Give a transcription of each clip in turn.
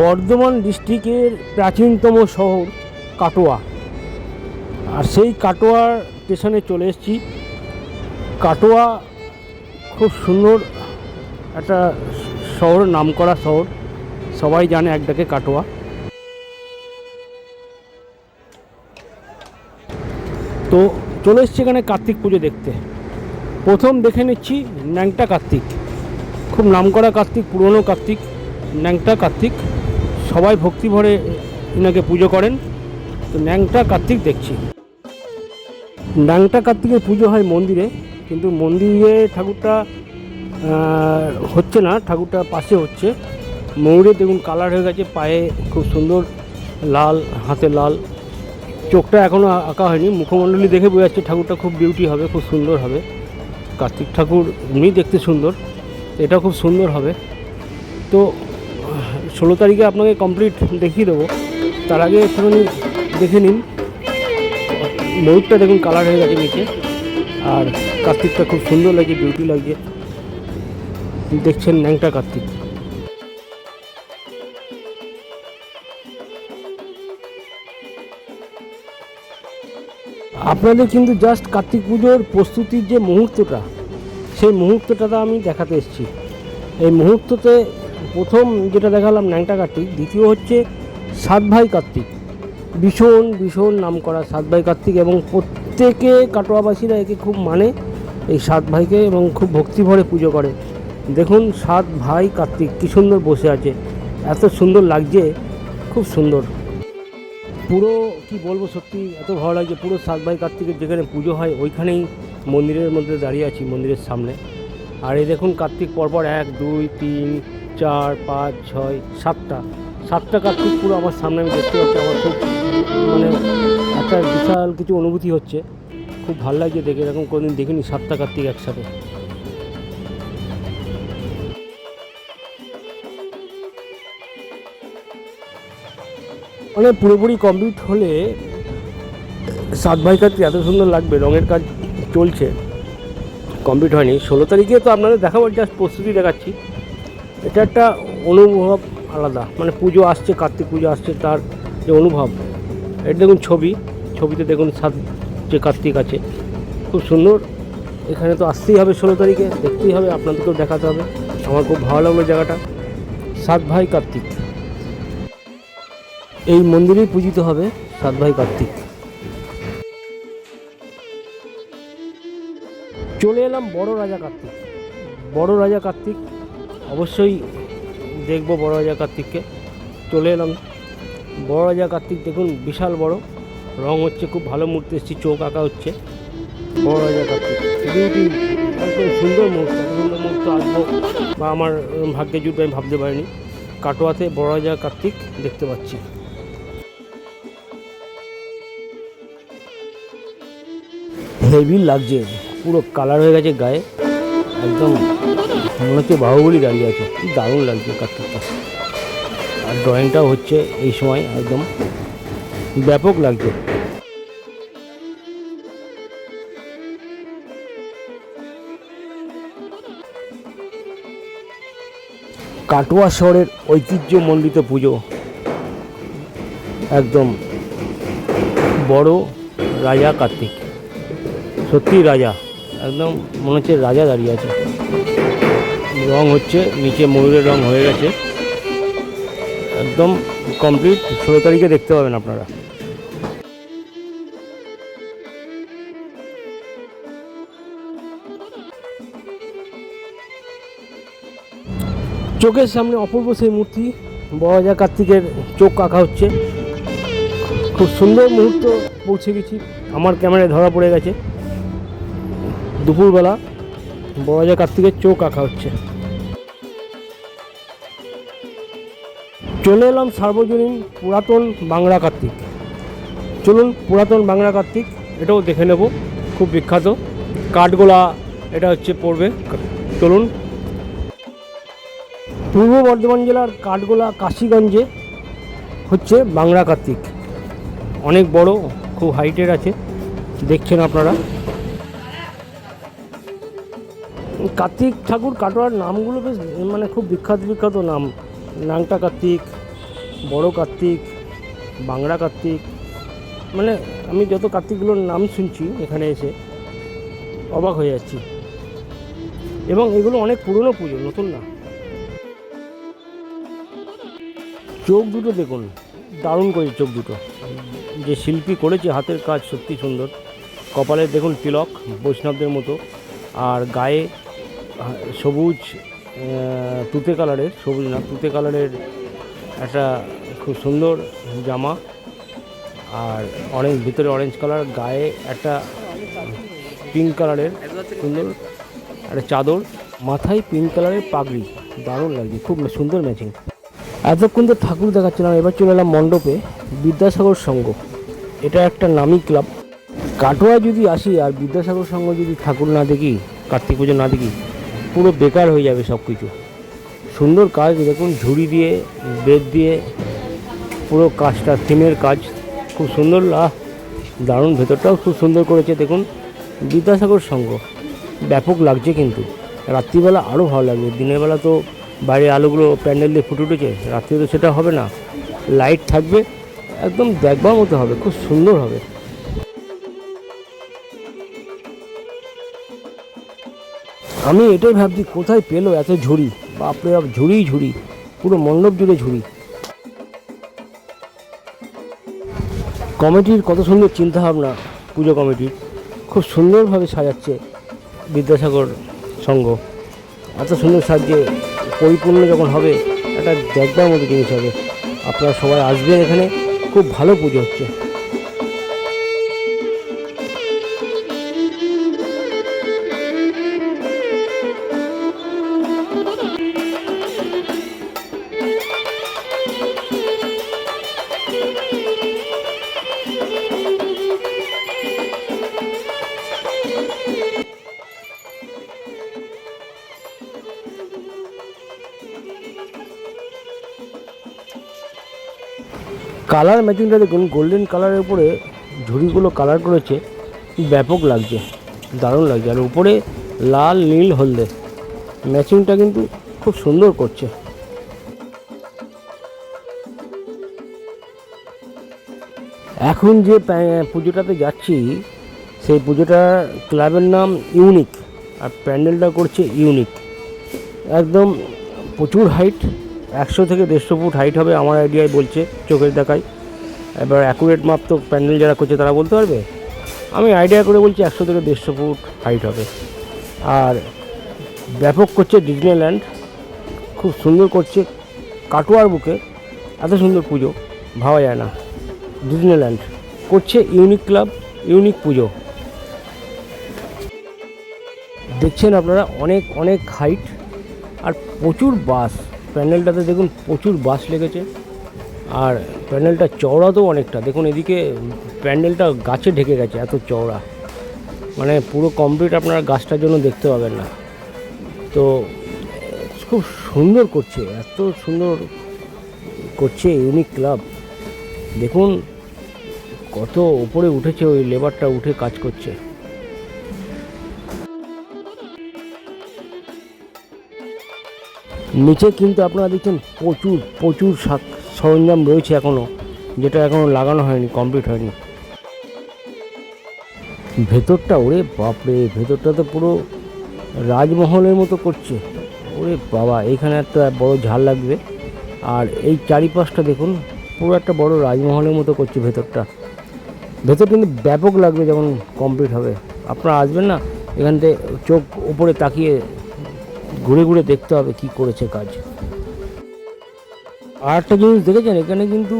বর্ধমান ডিস্ট্রিক্টের প্রাচীনতম শহর কাটোয়া। আর সেই কাটোয়া স্টেশনে চলে এসেছি। কাটোয়া খুব সুন্দর একটা শহর, নামকরা শহর। সবাই জানে এক ডাকে কাটোয়া। তো চলে এসছি এখানে কার্তিক পুজো দেখতে। প্রথম দেখে নিচ্ছি ন্যাংটা কার্তিক। খুব নামকরা কার্তিক, পুরনো কার্তিক, ন্যাংটা কার্তিক। সবাই ভক্তি ভরে এনাকে পুজো করেন। তো ন্যাংটা কার্তিক দেখছি। ন্যাংটা কার্তিকের পুজো হয় মন্দিরে, কিন্তু মন্দিরে ঠাকুরটা হচ্ছে না, ঠাকুরটা পাশে হচ্ছে। ময়ূরে দেখুন কালার হয়ে গেছে, পায়ে খুব সুন্দর লাল, হাতে লাল। চোখটা এখনও আঁকা হয়নি, মুখমণ্ডলী দেখে বোঝা যাচ্ছে ঠাকুরটা খুব বিউটি হবে, খুব সুন্দর হবে। কার্তিক ঠাকুর এমনি দেখতে সুন্দর, এটা খুব সুন্দর হবে। তো ষোলো তারিখে আপনাকে কমপ্লিট দেখিয়ে দেবো। তার আগে একটুখানি দেখে নিন। ময়ূরটা দেখুন কালার হয়ে গেছে নিচে। আর কার্তিকটা খুব সুন্দর লাগছে বিউটি লাগছে দেখছেন ন্যাংটা কার্তিক। আপনাদের কিন্তু জাস্ট কার্তিক পুজোর প্রস্তুতির যে মুহূর্তটা, সেই মুহূর্তটা আমি দেখাতে এসেছি। এই মুহূর্ততে প্রথম যেটা দেখালাম ন্যাংটা কার্তিক, দ্বিতীয় হচ্ছে সাত ভাই কার্তিক। ভীষণ ভীষণ নাম করা সাত ভাই কার্তিক এবং প্রত্যেকে কাটোয়াবাসীরা একে খুব মানে এই সাত ভাইকে এবং খুব ভক্তিভরে পুজো করে। দেখুন সাত ভাই কার্তিক, কী সুন্দর বসে আছে। এত সুন্দর লাগছে, খুব সুন্দর। পুরো, কি বলব সত্যি, এত ভালো লাগছে। পুরো সাত ভাই কার্তিকের যেখানে পুজো হয়, ওইখানেই মন্দিরের মধ্যে দাঁড়িয়ে আছি, মন্দিরের সামনে। আর এই দেখুন কার্তিক পরপর এক, দুই, তিন চার, পাঁচ, ছয়, সাতটা। সাতটা কার্তিক পুরো আমার সামনে আমি দেখতে পাচ্ছি, আমার খুব মানে একটা বিশাল কিছু অনুভূতি হচ্ছে। খুব ভালো লাগছে দেখে, এরকম কোনোদিন দেখিনি সাতটা কার্তিক একসাথে। মানে পুরোপুরি কমপ্লিট হলে সাত ভাই কাজ এত সুন্দর লাগবে, রঙের কাজ চলছে। কমপ্লিট হয়নি। ষোলো তারিখে তো আপনাদের দেখাবো জাস্ট প্রস্তুতি দেখাচ্ছি। এটা একটা অনুভব আলাদা। মানে পুজো আসছে, কার্তিক পুজো আসছে, তার যে অনুভব। এটা দেখুন ছবি। ছবিতে দেখুন সাত, যে কার্তিক আছে। খুব সুন্দর। এখানে তো আসতেই হবে ষোলো তারিখে। দেখতেই হবে, আপনাদেরকেও দেখাতে হবে। আমার খুব ভালো লাগল জায়গাটা। সাত ভাই কার্তিক। এই মন্দিরেই পূজিত হবে সাত ভাই কার্তিক। চলে এলাম বড় রাজা কার্তিক। বড় রাজা কার্তিক অবশ্যই দেখব বড় রাজা কার্তিককে। চলে এলাম। বড় রাজা কার্তিক দেখুন বিশাল বড়। রং হচ্ছে খুব ভালো মূর্তি এসেছি, চোখ আঁকা হচ্ছে। বড় রাজা কার্তিক। বিউটি একদম সুন্দর মুহূর্ত সুন্দর মুহূর্ত আসব বা আমার ভাগ্যে জুটবে আমি ভাবতে পারিনি। কাটোয়াতে বড় রাজা কার্তিক দেখতে পাচ্ছি। হেভি লাগছে, পুরো কালার হয়ে গেছে গায়ে। একদম মনে হচ্ছে বাহুবলি দাঁড়িয়ে আছে। কি দারুণ লাগছে কার্তিকটা আর ড্রয়িংটাও হচ্ছে এই সময় একদম ব্যাপক লাগছে। কাটোয়া শহরের ঐতিহ্যমণ্ডিত পুজো। একদম বড় রাজা কার্তিক। সত্যি রাজা। একদম মনে হচ্ছে রাজা দাঁড়িয়ে আছে। রং হচ্ছে, নিচে ময়ূরের রং হয়ে গেছে। একদম কমপ্লিট ষোলো তারিখে দেখতে পাবেন আপনারা। চোখের সামনে অপূর্ব সেই মূর্তি। বড়জা কার্তিকের চোখ আঁকা হচ্ছে। খুব সুন্দর মুহূর্ত পৌঁছে গেছি। আমার ক্যামেরায় ধরা পড়ে গেছে। দুপুরবেলা বড়জা কার্তিকের চোখ আঁকা হচ্ছে। চলে এলাম সার্বজনীন পুরাতন বাংলা কার্তিক। চলুন পুরাতন বাংলা কার্তিক, এটাও দেখে নেব, খুব বিখ্যাত। কাঠগোলা, এটা হচ্ছে পড়বে। চলুন। পূর্ব বর্ধমান জেলার কাঠগোলা কাশিগঞ্জে হচ্ছে বাংলা কার্তিক। অনেক বড়, খুব হাইটের আছে, দেখছেন আপনারা। কার্তিক ঠাকুর কাটোয়ার নামগুলো বেশ মানে খুব বিখ্যাত বিখ্যাত নাম। নাংটা কার্তিক, বড় কার্তিক বাংলা কার্তিক। মানে আমি যত কার্তিকগুলোর নাম শুনছি এখানে এসে, অবাক হয়ে যাচ্ছি। এবং এগুলো অনেক পুরনো পুজো, নতুন না। চোখ দুটো দেখুন, দারুণ করেছে চোখ দুটো। যে শিল্পী করেছে হাতের কাজ সত্যি সুন্দর। কপালে দেখুন তিলক, বৈষ্ণবদের মতো। আর গায়ে সবুজ তুতে কালারের, সবুজ না, তুতে কালারের একটা খুব সুন্দর জামা আর অরেঞ্জ ভিতরে অরেঞ্জ কালার গায়ে একটা পিঙ্ক কালারের সুন্দর একটা চাদর, মাথায় পিঙ্ক কালারের পাগড়ি। দারুণ লাগছে, খুব সুন্দর ম্যাচিং এতক্ষণ তো ঠাকুর দেখাচ্ছিলাম, এবার চলে এলাম মণ্ডপে, বিদ্যাসাগর সংঘ। এটা একটা নামি ক্লাব। কাটোয়া যদি আসি আর বিদ্যাসাগর সংঘ যদি ঠাকুর না দেখি, কার্তিক পুজো না দেখি পুরো বেকার হয়ে যাবে সব কিছু। সুন্দর কাজ, দেখুন, ঝুড়ি দিয়ে বেদ দিয়ে, পুরো কাজটা থিমের কাজ, খুব সুন্দর। আহ, দারুণ, ভেতরটাও খুব সুন্দর করেছে, দেখুন। বিদ্যাসাগর সংঘ ব্যাপক লাগছে কিন্তু। রাত্রিবেলা আরও ভালো লাগবে। দিনের বেলা তো বাইরে আলোগুলো, প্যান্ডেল দিয়ে ফুটে উঠেছে, রাত্রে তো সেটা হবে না। লাইট থাকবে, একদম দেখবার মতো হবে, খুব সুন্দর হবে। আমি এটাই ভাবছি, কোথায় পেল এত ঝুড়ি? বাপরে বাপ, ঝুড়িই ঝুড়ি, পুরো মণ্ডপ জুড়ে ঝুড়ি। কমিটির কত সুন্দর চিন্তাভাবনা, পুজো কমিটির। খুব সুন্দরভাবে সাজাচ্ছে বিদ্যাসাগর সংঘ। এত সুন্দর সাজছে, পরিপূর্ণ যখন হবে, একটা দেখবার মতো জিনিস হবে। আপনারা সবাই আসবেন এখানে, খুব ভালো পুজো হচ্ছে। কালার ম্যাচিংটা দেখুন গোল্ডেন কালারের উপরে ঝুড়িগুলো কালার করেছে। ব্যাপক লাগছে, দারুণ লাগছে। আর উপরে লাল, নীল, হলদে। ম্যাচিংটা কিন্তু খুব সুন্দর করছে। এখন যে পুজোটাতে যাচ্ছি, সেই পুজোটার ক্লাবের নাম ইউনিক আর প্যান্ডেলটা করছে ইউনিক একদম প্রচুর হাইট একশো থেকে দেড়শো ফুট হাইট হবে আমার আইডিয়ায় বলছে, চোখের দেখায়। এবার অ্যাকুরেট মাপ তো প্যান্ডেল যারা করছে তারা বলতে পারবে? আমি আইডিয়া করে বলছি একশো থেকে দেড়শো ফুট হাইট হবে। আর ব্যাপক করছে ডিজনিল্যান্ড খুব সুন্দর করছে কাটোয়ার বুকে, এত সুন্দর পুজো, ভাবা যায় না। ডিজনিল্যান্ড করছে ইউনিক ক্লাব ইউনিক পুজো। দেখছেন আপনারা অনেক অনেক হাইট আর প্রচুর বাস। প্যান্ডেলটাতে দেখুন প্রচুর বাস লেগেছে। আর প্যান্ডেলটা চওড়া তো অনেকটা। দেখুন এদিকে প্যান্ডেলটা গাছে ঢেকে গেছে, এত চওড়া। মানে পুরো কমপ্লিট আপনারা গাছটার জন্য দেখতে পাবেন না। তো, খুব সুন্দর করছে, এত সুন্দর করছে ইউনিক ক্লাব দেখুন কত উপরে উঠেছে ওই লেবারটা উঠে কাজ করছে। নিচে কিন্তু আপনারা দেখছেন প্রচুর প্রচুর শাক সরঞ্জাম রয়েছে এখনও যেটা এখনও লাগানো হয়নি কমপ্লিট হয়নি। ভেতরটা, ওরে বাপরে, ভেতরটা তো পুরো রাজমহলের মতো করছে। ওরে বাবা, এখানে একটা বড় ঝাল লাগবে। আর এই চারিপাশটা দেখুন, পুরো একটা বড় রাজমহলের মতো করছে ভেতরটা। ভেতর কিন্তু ব্যাপক লাগবে যখন কমপ্লিট হবে। আপনারা আসবেন না, এখান থেকে চোখ উপরে তাকিয়ে ঘুরে ঘুরে দেখতে হবে কি করেছে কাজ। আর একটা জিনিস দেখেছেন, এখানে কিন্তু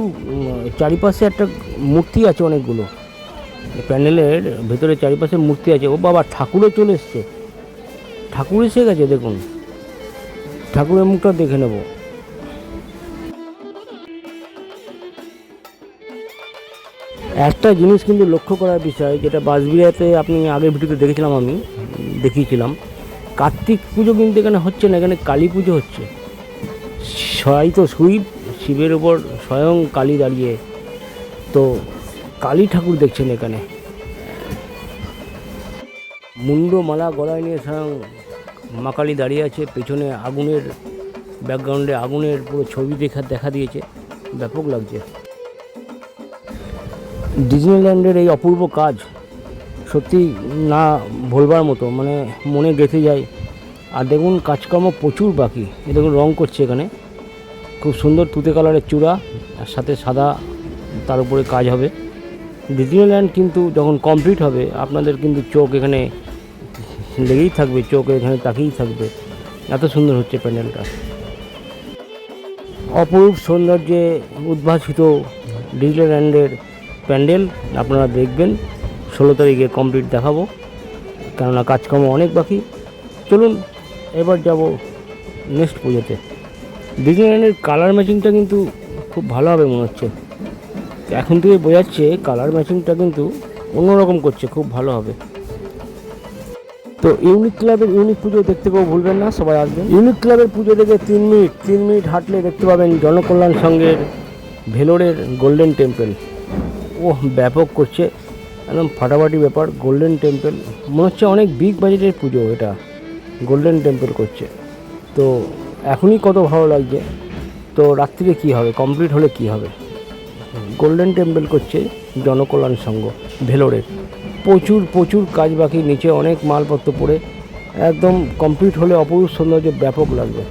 চারিপাশে একটা মূর্তি আছে অনেকগুলো। প্যান্ডেলের ভেতরে চারিপাশে মূর্তি আছে। ও বাবা, ঠাকুরও চলে এসছে। ঠাকুর এসে গেছে, দেখুন। ঠাকুরের মুখটা দেখে নেব। একটা জিনিস কিন্তু লক্ষ্য করার বিষয়, যেটা বাসবিড়াতে আপনি আগের ভিডিওতে দেখেছিলাম আমি, দেখিয়েছিলাম। কার্তিক পুজো কিন্তু এখানে হচ্ছে না, এখানে কালী পুজো হচ্ছে। সবাই তো সুইপ শিবের ওপর স্বয়ং কালী দাঁড়িয়ে। তো কালী ঠাকুর দেখছেন এখানে। মুন্ড মালা গলায় নিয়ে স্বয়ং মা কালী দাঁড়িয়ে আছে, পেছনে আগুনের ব্যাকগ্রাউন্ডে আগুনের পুরো ছবি দেখা দেখা দিয়েছে। ব্যাপক লাগছে। ডিজনিল্যান্ডের এই অপূর্ব কাজ সত্যি না ভুলবার মতো মানে মনে গেঁথে যায়। আর দেখুন, কাজকর্ম প্রচুর বাকি। এ দেখুন, রং করছে এখানে। খুব সুন্দর তুতে কালারের চূড়া, আর সাথে সাদা তার উপরে কাজ হবে। ডিজনিল্যান্ড কিন্তু যখন কমপ্লিট হবে, আপনাদের কিন্তু চোখ এখানে লেগেই থাকবে, চোখ এখানে তাকিয়েই থাকবে। এত সুন্দর হচ্ছে প্যান্ডেলটা। অপরূপ সৌন্দর্যে উদ্ভাসিত ডিজনিল্যান্ডের প্যান্ডেল, আপনারা দেখবেন। ষোলো তারিখে কমপ্লিট দেখাবো। কেননা কাজকর্ম অনেক বাকি। চলুন, এবার যাব নেক্সট পুজোতে। ডিজনিল্যান্ডের কালার ম্যাচিংটা কিন্তু খুব ভালো হবে মনে হচ্ছে। এখন থেকে বোঝাচ্ছে কালার ম্যাচিংটা কিন্তু অন্যরকম করছে, খুব ভালো হবে। তো ইউনিক ক্লাবের ইউনিক পুজো দেখতে কেউ ভুলবেন না, সবাই আসবেন। ইউনিক ক্লাবের পুজো দেখে তিন মিনিট তিন মিনিট হাঁটলে দেখতে পাবেন জনকল্যাণ সংঘের ভেলোরের গোল্ডেন টেম্পল ও ব্যাপক করছে। একদম ফাটাফাটি ব্যাপার গোল্ডেন টেম্পল মনে হচ্ছে অনেক বিগ বাজেটের পুজো এটা গোল্ডেন টেম্পল করছে। তো এখনই কত ভালো লাগছে। তো রাত্রিরে কি হবে? কমপ্লিট হলে কি হবে? গোল্ডেন টেম্পল করছে জনকল্যাণ সংঘ, ভেলোরের। প্রচুর প্রচুর কাজ বাকি, নিচে অনেক মালপত্র পড়ে। একদম কমপ্লিট হলে অপরূপ সৌন্দর্য ব্যাপক লাগবে।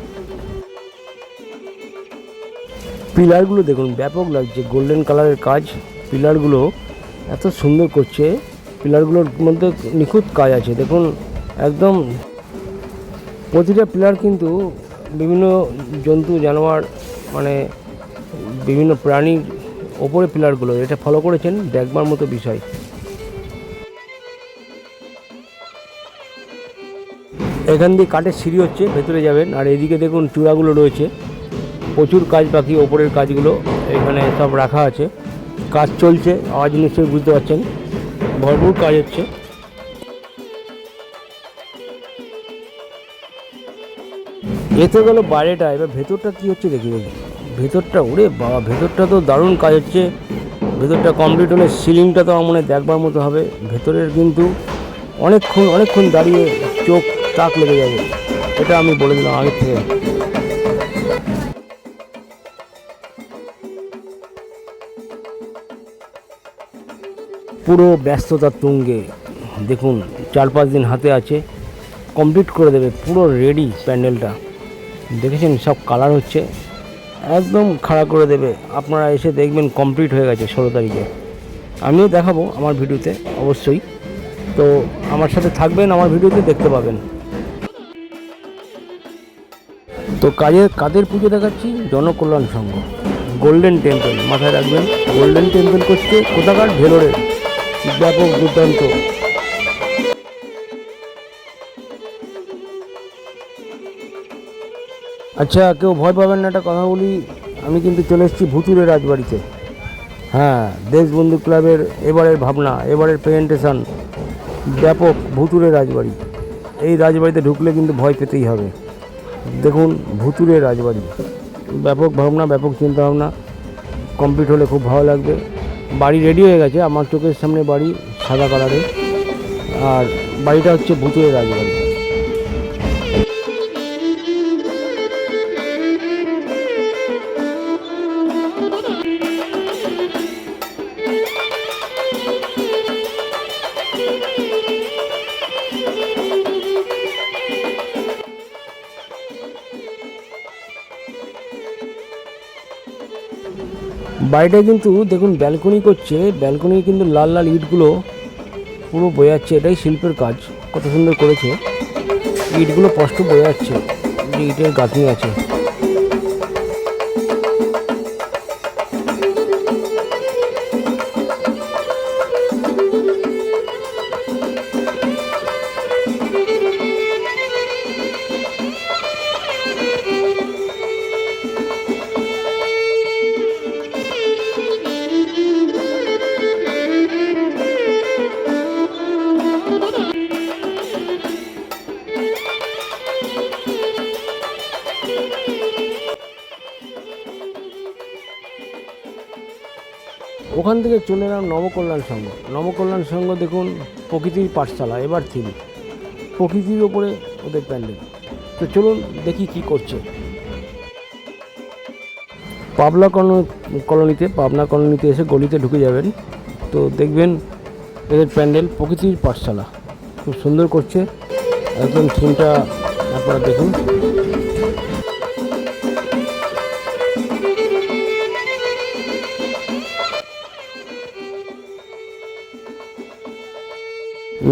পিলারগুলো দেখুন, ব্যাপক লাগছে। গোল্ডেন কালারের কাজ পিলারগুলো এত সুন্দর করছে। পিলারগুলোর মধ্যে নিখুঁত কাজ আছে। দেখুন, একদম প্রতিটা পিলার কিন্তু বিভিন্ন জন্তু, জানোয়ার মানে বিভিন্ন প্রাণীর ওপরে পিলারগুলো। এটা ফলো করেছেন দেখবার মতো বিষয়। এখান দিয়ে কাঠের সিঁড়ি হচ্ছে, ভেতরে যাবেন। আর এদিকে দেখুন চূড়াগুলো রয়েছে। প্রচুর কাজ বাকি, ওপরের কাজগুলো এখানে সব রাখা আছে। কাজ চলছে, আওয়াজ নিশ্চয়ই বুঝতে পারছেন। ভরপুর কাজ হচ্ছে। এতে গেল বাইরেটা, এবার ভেতরটা কি হচ্ছে দেখি দেখি। ভেতরটা, ওরে বাবা, ভেতরটা তো দারুণ কাজ হচ্ছে। ভেতরটা কমপ্লিট হলে সিলিংটা তো আমার মনে দেখবার মতো হবে। ভেতরের কিন্তু অনেকক্ষণ অনেকক্ষণ দাঁড়িয়ে চোখ তাক লেগে যাবে। এটা আমি বলে দিলাম আগের থেকে। পুরো ব্যস্ততার তুঙ্গে। দেখুন চার পাঁচ দিন হাতে আছে। কমপ্লিট করে দেবে, পুরো রেডি প্যান্ডেলটা। দেখেছেন, সব কালার হচ্ছে। একদম খাড়া করে দেবে। আপনারা এসে দেখবেন কমপ্লিট হয়ে গেছে ষোলো তারিখে। আমিও দেখাবো আমার ভিডিওতে, অবশ্যই। তো আমার সাথে থাকবেন, আমার ভিডিওতে দেখতে পাবেন। তো কাজের, কাদের পুজো দেখাচ্ছি? জনকল্যাণ সংঘ। গোল্ডেন টেম্পল মাথায় রাখবেন। গোল্ডেন টেম্পল করছে কোথাকার ভেলোরের ব্যাপক দুর্দান্ত। আচ্ছা কেউ ভয় পাবেন না, একটা কথা বলি। আমি কিন্তু চলে এসেছি ভুতুরে রাজবাড়িতে। হ্যাঁ দেশবন্ধু ক্লাবের এবারের ভাবনা, এবারের প্রেজেন্টেশন ব্যাপক ভুতুরে রাজবাড়ি। এই রাজবাড়িতে ঢুকলে কিন্তু ভয় পেতেই হবে। দেখুন ভুতুরে রাজবাড়ি। ব্যাপক ভাবনা, ব্যাপক চিন্তা ভাবনা কমপ্লিট হলে খুব ভালো লাগবে। বাড়ি রেডি হয়ে গেছে। আমার চোখের সামনে বাড়ি সাদা কালারের আর বাড়িটা হচ্ছে ভূতের রাজবাড়ি। বাড়িটা কিন্তু দেখুন ব্যালকনি করছে ব্যালকনি কিন্তু লাল লাল ইটগুলো পুরো বোঝাচ্ছে এটাই শিল্পের কাজ, কত সুন্দর করেছে। ইটগুলো স্পষ্ট বোঝা যাচ্ছে, যে ইটের গাঁথনি আছে। থেকে চলে এলাম নবকল্যাণ সংঘ। নবকল্যাণ সংঘ দেখুন, প্রকৃতির পাঠশালা, এবার থিম। প্রকৃতির ওপরে ওদের প্যান্ডেল। তো চলুন দেখি কি করছে। পাবলা কলো- কলোনিতে, পাবনা কলোনিতে এসে গলিতে ঢুকে যাবেন। তো দেখবেন এদের প্যান্ডেল প্রকৃতির পাঠশালা। খুব সুন্দর করছে। একদম থিমটা আপনারা দেখুন।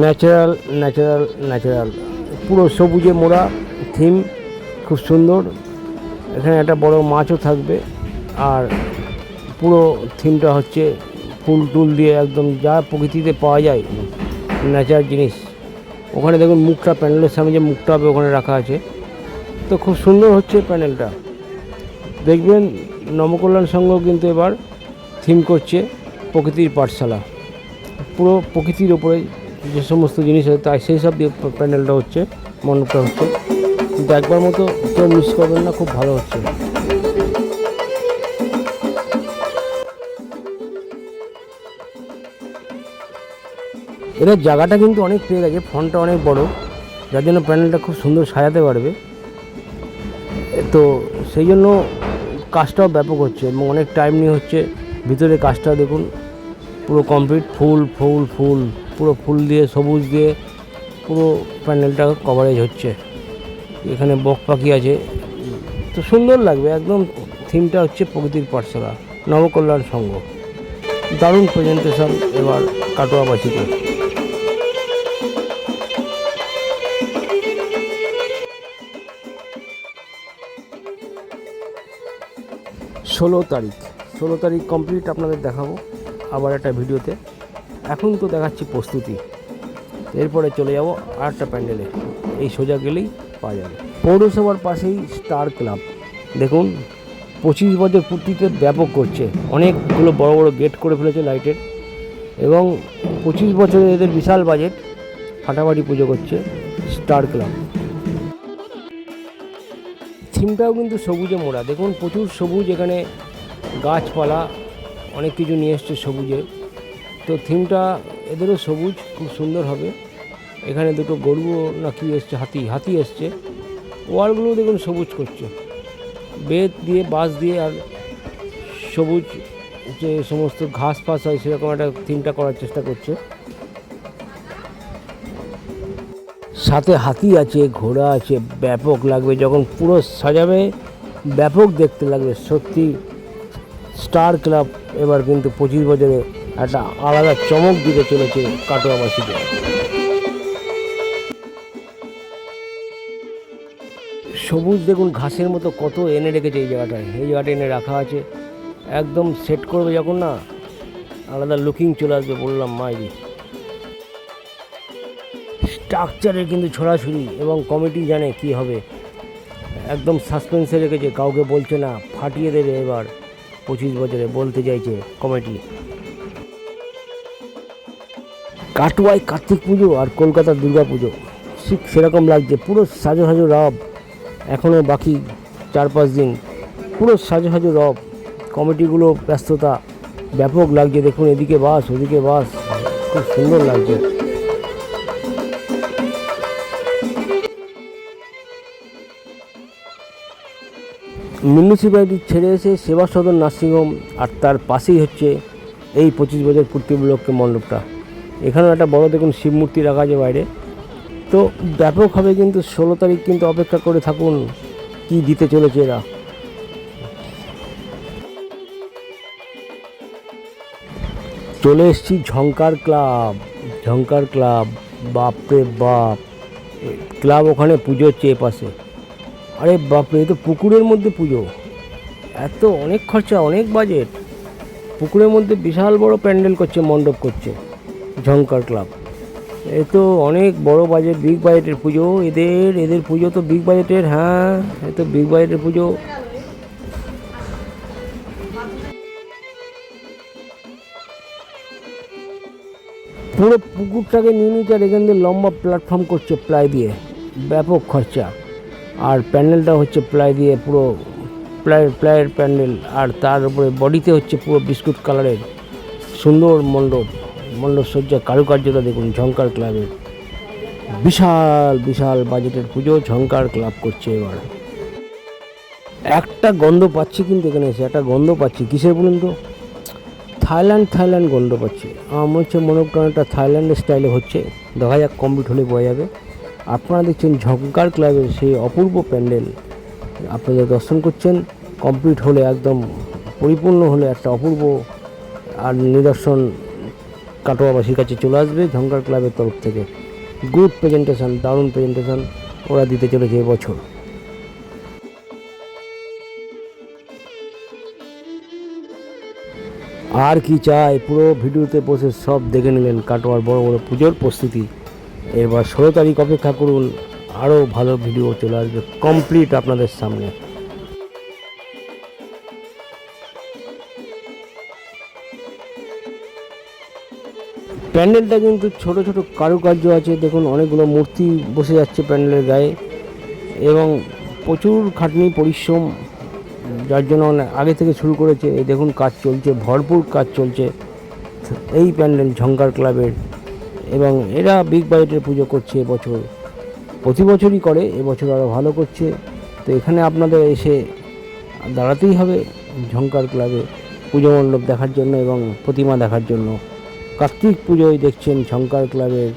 Natural natural natural. পুরো সবুজে মোড়া, থিম খুব সুন্দর। এখানে একটা বড় মাছও থাকবে। আর পুরো থিমটা হচ্ছে ফুল টুল দিয়ে একদম যা প্রকৃতিতে পাওয়া যায়, ন্যাচারাল জিনিস। ওখানে দেখুন মুখটা, প্যান্ডেলের সামনে যে মুখটা হবে, ওখানে রাখা আছে। তো খুব সুন্দর হচ্ছে প্যান্ডেলটা। দেখবেন নবকল্যাণ সংঘ কিন্তু এবার থিম করছে প্রকৃতির পাঠশালা। পুরো প্রকৃতির ওপরে যে সমস্ত জিনিস আছে তাই সেই সব দিয়ে প্যান্ডেলটা হচ্ছে মণ্ডপটা হচ্ছে। কিন্তু একবার মতো কেউ মিস করবেন না, খুব ভালো হচ্ছে। এদের জায়গাটা কিন্তু অনেক পেয়ে গেছে ফোনটা অনেক বড়, যার জন্য প্যান্ডেলটা খুব সুন্দর সাজাতে পারবে। তো সেই জন্য কাজটাও ব্যাপক হচ্ছে এবং অনেক টাইম নিয়ে হচ্ছে, ভিতরে কাজটা দেখুন, পুরো কমপ্লিট ফুল ফুল ফুল পুরো ফুল দিয়ে, সবুজ দিয়ে পুরো প্যান্ডেলটা কভারেজ হচ্ছে। এখানে বক পাখি আছে। তো সুন্দর লাগবে, একদম থিমটা হচ্ছে প্রকৃতির পাঠশালা, নবকল্যাণ সংঘ। দারুণ প্রেজেন্টেশন এবার কাটোয়াবাসীকে ষোলো তারিখ ষোলো তারিখ কমপ্লিট আপনাদের দেখাবো আবার একটা ভিডিওতে। এখন তো দেখাচ্ছি প্রস্তুতি। এরপরে চলে যাব আর একটা প্যান্ডেলে। এই সোজা গেলেই পাওয়া যাবে। পৌরসভার পাশেই স্টার ক্লাব। দেখুন, পঁচিশ বছর পূর্তিতে ব্যাপক করছে। অনেকগুলো বড় বড় গেট করে ফেলেছে লাইটের। এবং পঁচিশ বছরে এদের বিশাল বাজেট, ফাটাফাটি পুজো করছে স্টার ক্লাব। থিমটাও কিন্তু সবুজে মোড়া। দেখুন, প্রচুর সবুজ এখানে। গাছপালা, অনেক কিছু নিয়ে এসছে সবুজে। তো থিমটা এদেরও সবুজ, খুব সুন্দর হবে। এখানে দুটো গরু না কি এসছে, হাতি হাতি এসছে। ওয়ালগুলো দেখুন সবুজ করছে। বেত দিয়ে, বাঁশ দিয়ে আর সবুজ যে সমস্ত ঘাস ফাস হয়, সেরকম একটা থিমটা করার চেষ্টা করছে। সাথে হাতি আছে, ঘোড়া আছে, ব্যাপক লাগবে। যখন পুরো সাজাবে, ব্যাপক দেখতে লাগবে। সত্যি স্টার ক্লাব এবার কিন্তু পঁচিশ বছরে একটা আলাদা চমক দিতে চলেছে কাটোয়াবাসীকে সবুজ দেখুন ঘাসের মতো কত এনে রেখেছে এই জায়গাটায় এই জায়গাটা এনে রাখা আছে। একদম সেট করবে যখন না, আলাদা লুকিং চলে আসবে বললাম মাইরি স্ট্রাকচারের কিন্তু ছড়াছড়ি এবং কমিটি জানে কি হবে। একদম সাসপেন্সে রেখেছে, কাউকে বলছে না, ফাটিয়ে দেবে এবার। পঁচিশ বছরে বলতে চাইছে কমিটি কাটুয়ায় কার্তিক পুজো আর কলকাতার দুর্গা পুজো। ঠিক সেরকম লাগছে, পুরো সাজো সাজো রব। এখনও বাকি চার পাঁচ দিন। পুরো সাজো সাজো রব। কমিটিগুলো ব্যস্ততা। ব্যাপক লাগছে দেখুন, এদিকে বাস, ওদিকে বাস। খুব সুন্দর লাগছে। মিউনিসিপ্যালিটি ছেড়ে এসে সেবা সদন নার্সিংহোম আর তার পাশেই হচ্ছে এই পঁচিশ বছর পূর্তি উপলক্ষে মণ্ডপটা। এখানেও একটা বড় দেখুন শিব মূর্তি রাখা আছে বাইরে। তো ব্যাপকভাবে কিন্তু ষোলো তারিখ কিন্তু অপেক্ষা করে থাকুন কি দিতে চলেছে এরা। চলে এসেছি ঝঙ্কার ক্লাব ঝঙ্কার ক্লাব, বাপরে বাপ। ক্লাব ওখানে পুজো হচ্ছে এ পাশে। আরে বাপরে তো পুকুরের মধ্যে পুজো। এত অনেক খরচা, অনেক বাজেট। পুকুরের মধ্যে বিশাল বড় প্যান্ডেল করছে, মণ্ডপ করছে। ঝঙ্কার ক্লাব। এ তো অনেক বড় বাজেট বিগ বাজেটের পুজো। এদের এদের পুজো তো বিগ বাজেটের হ্যাঁ এ তো বিগ বাজেটের পুজো। পুরো পুকুরটাকে নিয়ে নিচ্ছে আর এখান দিয়ে লম্বা প্ল্যাটফর্ম করছে প্লাই দিয়ে। ব্যাপক খরচা। আর প্যান্ডেলটা হচ্ছে প্লাই দিয়ে পুরো প্লাই প্লাইয়ের প্যান্ডেল। আর তার উপরে বডিতে হচ্ছে পুরো বিস্কুট কালারের সুন্দর মণ্ডপ। মণ্ডপ সজ্জা কারুকার্যতা দেখুন ঝঙ্কার ক্লাবের বিশাল বিশাল বাজেটের পুজো ঝঙ্কার ক্লাব করছে এবার। একটা গন্ধ পাচ্ছি কিন্তু এখানে এসে, একটা গন্ধ পাচ্ছি। কিসের বলুন তো? থাইল্যান্ড থাইল্যান্ড গন্ধ পাচ্ছি। আমার হচ্ছে মনে অনেকটা থাইল্যান্ডের স্টাইলে হচ্ছে। দেখা যাক কমপ্লিট হলে বোঝা যাবে। আপনারা দেখছেন ঝঙ্কার ক্লাবের সেই অপূর্ব প্যান্ডেল। আপনারা দর্শন করছেন। কমপ্লিট হলে একদম পরিপূর্ণ হলে একটা অপূর্ব আর নিদর্শন কাটোয়াবাসীর কাছে চলে আসবে ঝঙ্কার ক্লাবের তরফ থেকে। গুড প্রেজেন্টেশন দারুণ প্রেজেন্টেশন ওরা দিতে চলেছে এবছর। আর কি চাই, পুরো ভিডিওতে বসে সব দেখে নিলেন কাটোয়ার বড় বড় পুজোর প্রস্তুতি। এবার ষোলো তারিখ অপেক্ষা করুন, আরও ভালো ভিডিও চলে আসবে কমপ্লিট আপনাদের সামনে। প্যান্ডেলটা কিন্তু ছোট ছোট কারুকার্য আছে। দেখুন, অনেকগুলো মূর্তি বসে যাচ্ছে প্যান্ডেলের গায়ে। এবং প্রচুর খাটনি, পরিশ্রম, যার জন্য আগে থেকে শুরু করেছে। দেখুন, কাজ চলছে, ভরপুর কাজ চলছে। এই প্যান্ডেল, ঝঙ্কার ক্লাবের। এবং এরা বিগ বাইটের পুজো করছে এবছর। প্রতি বছরই করে, এবছর আরও ভালো করছে। তো এখানে আপনাদের এসে দাঁড়াতেই হবে ঝঙ্কার ক্লাবে পুজো মণ্ডপ দেখার জন্য এবং প্রতিমা দেখার জন্য। কার্তিক পুজোয় দেখছেন ঝঙ্কার ক্লাবের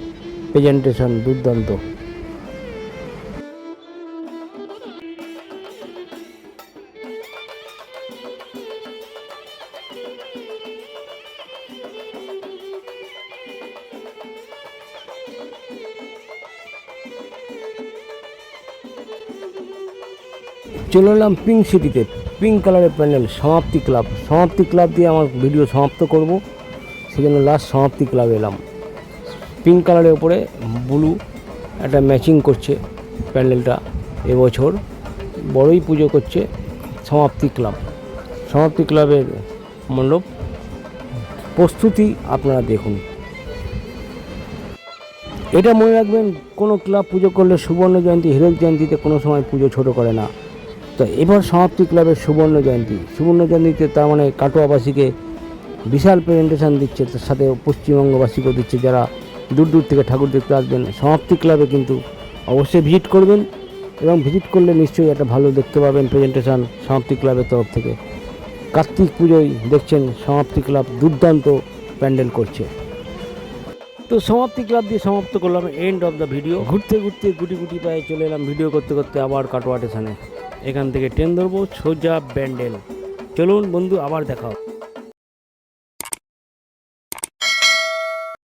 প্রেজেন্টেশন দুর্দান্ত। চলে এলাম পিঙ্ক সিটিতে পিঙ্ক কালারের প্যান্ডেল সমাপ্তি ক্লাব সমাপ্তি ক্লাব দিয়ে আমার ভিডিও সমাপ্ত করব। সেজন্য লাস্ট সমাপ্তি ক্লাব এলাম। পিঙ্ক কালারের ওপরে ব্লু একটা ম্যাচিং করছে প্যান্ডেলটা এবছর। বড়ই পুজো করছে সমাপ্তি ক্লাব সমাপ্তি ক্লাবের মণ্ডপ প্রস্তুতি আপনারা দেখুন। এটা মনে রাখবেন, কোনো ক্লাব পুজো করলে সুবর্ণ জয়ন্তী, হীরক জয়ন্তীতে কোনো সময় পুজো ছোট করে না। তো এবার সমাপ্তি ক্লাবের সুবর্ণ জয়ন্তী। সুবর্ণ জয়ন্তীতে তার মানে কাটোয়াবাসীকে বিশাল প্রেজেন্টেশন দিচ্ছে, তার সাথে পশ্চিমবঙ্গবাসীকেও দিচ্ছে, যারা দূর দূর থেকে ঠাকুর দেখতে আসবেন, সমাপ্তি ক্লাবে কিন্তু অবশ্যই ভিজিট করবেন এবং ভিজিট করলে নিশ্চয়ই একটা ভালো দেখতে পাবেন প্রেজেন্টেশন সমাপ্তি ক্লাবের তরফ থেকে। কার্তিক পুজোয় দেখছেন সমাপ্তি ক্লাব দুর্দান্ত প্যান্ডেল করছে। তো সমাপ্তি ক্লাব দিয়ে সমাপ্ত করলাম এন্ড অফ দ্য ভিডিও ঘুরতে ঘুরতে গুটি গুটি পায়ে চলে এলাম ভিডিও করতে করতে আবার কাটোয়া স্টেশনে এখান থেকে ট্রেন ধরবো, সোজা ব্যান্ডেল চলুন বন্ধু, আবার দেখা হবে।